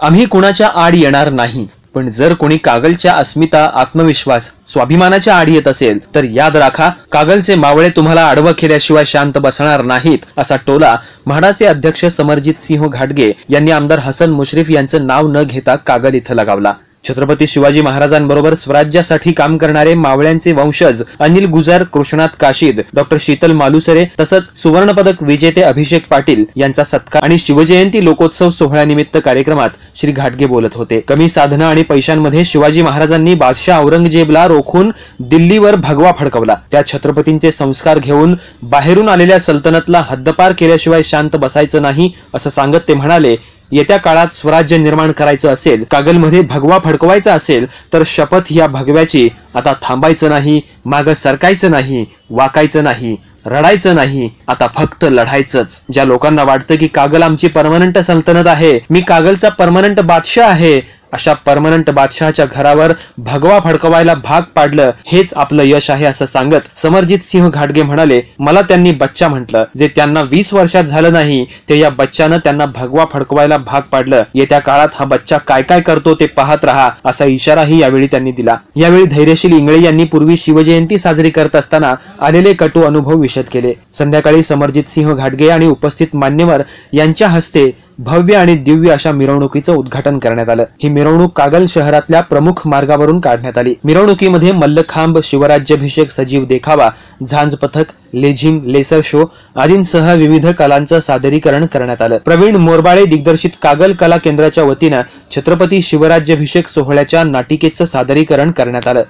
आम्ही कुणाच्या आड येणार नाही. पण जर कोणी कागलच्या अस्मिता आत्मविश्वास स्वाभिमानाच्या आड येत असेल तर याद राखा कागलचे मावळे तुम्हाला आडवं केल्याशिवाय शांत बसणार नाहीत असा टोला म्हाडाचे अध्यक्ष समरजित सिंह घाटगे यांनी आमदार हसन मुश्रीफ यांचं नाव न घेता कागल इथं लगावला. छत्रपती शिवाजी महाराजांबरोबर स्वराज्यासाठी काम करणारे मावळ्यांचे वंशज अनिल गुजार कृष्णात काशीद डॉक्टर शीतल मालुसरे तसंच सुवर्णपदक विजेते अभिषेक पाटील यांचा सत्कार आणि शिवजयंती लोकोत्सव सोहळ्यानिमित्त कार्यक्रमात श्री घाटगे बोलत होते. कमी साधनं आणि पैशांमध्ये शिवाजी महाराजांनी बादशाह औरंगजेबला रोखून दिल्लीवर भगवा फडकवला. त्या छत्रपतींचे संस्कार घेऊन बाहेरून आलेल्या सल्तनतला हद्दपार केल्याशिवाय शांत बसायचं नाही असं सांगत ते म्हणाले येत्या काळात स्वराज्य निर्माण करायचं असेल कागलमध्ये भगवा फडकवायचा असेल तर शपथ या भगव्याची. आता थांबायचं नाही माग सरकायचं नाही वाकायचं नाही रडायचं नाही आता फक्त लढायचंच. ज्या लोकांना वाटतं की कागल आमची परमनंट सल्तनत आहे मी कागलचा परमनंट बादशाह आहे अशा परमनंट बादशहाच्या घरावर भगवा फडकवायला भाग पाडलं हेच आपलं यश आहे असं सांगत समरजित सिंह घाटगे म्हणाले मला त्यांनी बच्चा म्हटलं. जे त्यांना वीस वर्षात झालं नाही ते या बच्चानं त्यांना भगवा फडकवायला भाग पाडलं. येत्या काळात हा बच्चा काय काय करतो ते पाहत राहा असा इशाराही यावेळी त्यांनी दिला. यावेळी धैर्यशील इंगळे यांनी पूर्वी शिवजयंती साजरी करत असताना आलेले कटू अनुभव विशद केले. संध्याकाळी समरजित सिंह घाटगे आणि उपस्थित मान्यवर यांच्या हस्ते भव्य आणि दिव्य अशा मिरवणुकीचं उद्घाटन करण्यात आलं. ही मिरवणूक कागल शहरातल्या प्रमुख मार्गावरून काढण्यात आली. मिरवणुकीमध्ये मल्लखांब शिवराज्याभिषेक सजीव देखावा झांज पथक लेझिम लेसर शो आदींसह विविध कलांचं सादरीकरण करण्यात आलं. प्रवीण मोरबाळे दिग्दर्शित कागल कला केंद्राच्या वतीनं छत्रपती शिवराज्याभिषेक सोहळ्याच्या नाटिकेचं सादरीकरण करण्यात आलं.